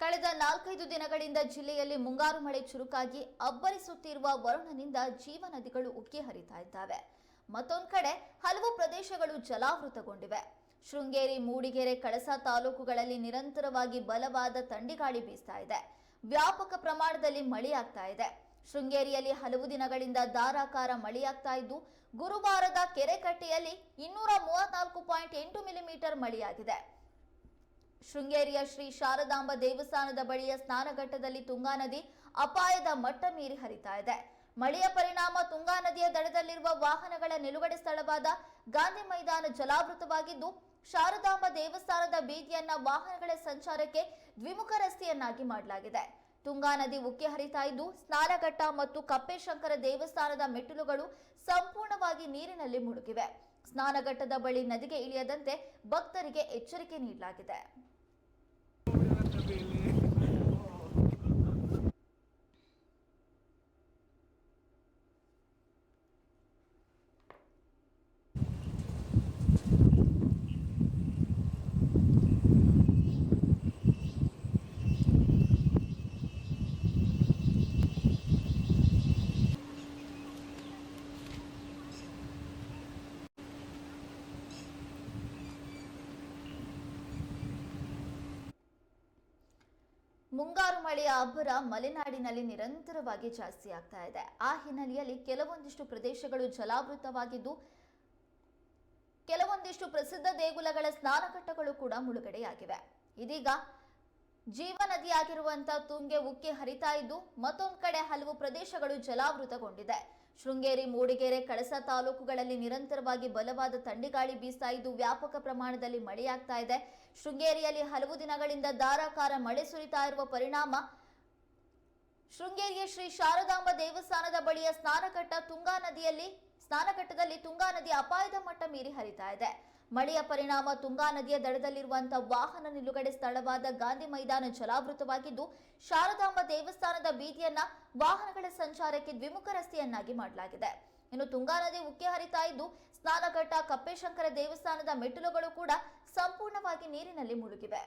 ಕಳೆದ ನಾಲ್ಕೈದು ದಿನಗಳಿಂದ ಜಿಲ್ಲೆಯಲ್ಲಿ ಮುಂಗಾರು ಮಳೆ ಚುರುಕಾಗಿ ಅಬ್ಬರಿಸುತ್ತಿರುವ ವರುಣನಿಂದ ಜೀವ ನದಿಗಳು ಉಕ್ಕಿ ಹರಿತಾ ಇದ್ದಾವೆ. ಮತ್ತೊಂದು ಕಡೆ ಹಲವು ಪ್ರದೇಶಗಳು ಜಲಾವೃತಗೊಂಡಿವೆ. ಶೃಂಗೇರಿ, ಮೂಡಿಗೆರೆ, ಕಳಸ ತಾಲೂಕುಗಳಲ್ಲಿ ನಿರಂತರವಾಗಿ ಬಲವಾದ ತಂಡಿಗಾಳಿ ಬೀಸ್ತಾ ಇದೆ. ವ್ಯಾಪಕ ಪ್ರಮಾಣದಲ್ಲಿ ಮಳೆಯಾಗ್ತಾ ಇದೆ. ಶೃಂಗೇರಿಯಲ್ಲಿ ಹಲವು ದಿನಗಳಿಂದ ಧಾರಾಕಾರ ಮಳೆಯಾಗ್ತಾ ಇದ್ದು, ಗುರುವಾರದ ಕೆರೆಕಟ್ಟೆಯಲ್ಲಿ ಇನ್ನೂರ ಮೂವತ್ನಾಲ್ಕು ಪಾಯಿಂಟ್ ಎಂಟು ಮಿಲಿಮೀಟರ್ ಮಳೆಯಾಗಿದೆ. ಶೃಂಗೇರಿಯ ಶ್ರೀ ಶಾರದಾಂಬ ದೇವಸ್ಥಾನದ ಬಳಿಯ ಸ್ನಾನಘಟ್ಟದಲ್ಲಿ ತುಂಗಾ ನದಿ ಅಪಾಯದ ಮಟ್ಟ ಮೀರಿ ಹರಿತಾ ಇದೆ. ಮಳೆಯ ಪರಿಣಾಮ ತುಂಗಾ ನದಿಯ ದಡದಲ್ಲಿರುವ ವಾಹನಗಳ ನಿಲುಗಡೆ ಸ್ಥಳವಾದ ಗಾಂಧಿ ಮೈದಾನ ಜಲಾವೃತವಾಗಿದ್ದು, ಶಾರದಾಂಬ ದೇವಸ್ಥಾನದ ಬೀದಿಯನ್ನ ವಾಹನಗಳ ಸಂಚಾರಕ್ಕೆ ದ್ವಿಮುಖ ರಸ್ತೆಯನ್ನಾಗಿ ಮಾಡಲಾಗಿದೆ. ತುಂಗಾ ನದಿ ಉಕ್ಕಿ ಹರಿತಾ ಇದ್ದು, ಸ್ನಾನಘಟ್ಟ ಮತ್ತು ಕಪ್ಪೆಶಂಕರ ದೇವಸ್ಥಾನದ ಮೆಟ್ಟಿಲುಗಳು ಸಂಪೂರ್ಣವಾಗಿ ನೀರಿನಲ್ಲಿ ಮುಳುಗಿವೆ. ಸ್ನಾನಘಟ್ಟದ ಬಳಿ ನದಿಗೆ ಇಳಿಯದಂತೆ ಭಕ್ತರಿಗೆ ಎಚ್ಚರಿಕೆ ನೀಡಲಾಗಿದೆ. ಮುಂಗಾರು ಮಳೆಯ ಅಬ್ಬರ ಮಲೆನಾಡಿನಲ್ಲಿ ನಿರಂತರವಾಗಿ ಜಾಸ್ತಿ ಆಗ್ತಾ ಇದೆ. ಆ ಹಿನ್ನೆಲೆಯಲ್ಲಿ ಕೆಲವೊಂದಿಷ್ಟು ಪ್ರದೇಶಗಳು ಜಲಾವೃತವಾಗಿದ್ದು, ಕೆಲವೊಂದಿಷ್ಟು ಪ್ರಸಿದ್ಧ ದೇಗುಲಗಳ ಸ್ನಾನಘಟ್ಟಗಳು ಕೂಡ ಮುಳುಗಡೆಯಾಗಿವೆ. ಇದೀಗ ಜೀವನದಿಯಾಗಿರುವಂತ ತುಂಗೆ ಉಕ್ಕಿ ಹರಿತಾ ಇದ್ದು, ಮತ್ತೊಂದು ಕಡೆ ಹಲವು ಪ್ರದೇಶಗಳು ಜಲಾವೃತಗೊಂಡಿದೆ. ಶೃಂಗೇರಿ, ಮೂಡಿಗೆರೆ, ಕಳಸ ತಾಲೂಕುಗಳಲ್ಲಿ ನಿರಂತರವಾಗಿ ಬಲವಾದ ತಂಡಿಗಾಳಿ ಬೀಸ್ತಾ ಇದ್ದು ವ್ಯಾಪಕ ಪ್ರಮಾಣದಲ್ಲಿ ಮಳೆಯಾಗ್ತಾ ಇದೆ. ಶೃಂಗೇರಿಯಲ್ಲಿ ಹಲವು ದಿನಗಳಿಂದ ಧಾರಾಕಾರ ಮಳೆ ಸುರಿತಾ ಇರುವ ಪರಿಣಾಮ ಶೃಂಗೇರಿಯ ಶ್ರೀ ಶಾರದಾಂಬ ದೇವಸ್ಥಾನದ ಬಳಿಯ ಸ್ನಾನಘಟ್ಟ ತುಂಗಾ ನದಿಯಲ್ಲಿ ಸ್ನಾನಘಟ್ಟದಲ್ಲಿ ತುಂಗಾ ನದಿ ಅಪಾಯದ ಮಟ್ಟ ಮೀರಿ ಹರಿತಾ ಇದೆ. ಮಳೆಯ ಪರಿಣಾಮ ತುಂಗಾ ನದಿಯ ದಡದಲ್ಲಿರುವಂತಹ ವಾಹನ ನಿಲುಗಡೆ ಸ್ಥಳವಾದ ಗಾಂಧಿ ಮೈದಾನ ಜಲಾವೃತವಾಗಿದ್ದು, ಶಾರದಾಂಬ ದೇವಸ್ಥಾನದ ಬೀದಿಯನ್ನ ವಾಹನಗಳ ಸಂಚಾರಕ್ಕೆ ದ್ವಿಮುಖ ರಸ್ತೆಯನ್ನಾಗಿ ಮಾಡಲಾಗಿದೆ. ಇನ್ನು ತುಂಗಾ ನದಿ ಉಕ್ಕಿ ಹರಿತಾ ಇದ್ದು, ಸ್ನಾನಘಟ್ಟ ಕಪ್ಪೇಶಂಕರ ದೇವಸ್ಥಾನದ ಮೆಟ್ಟಿಲುಗಳು ಕೂಡ ಸಂಪೂರ್ಣವಾಗಿ ನೀರಿನಲ್ಲಿ ಮುಳುಗಿವೆ.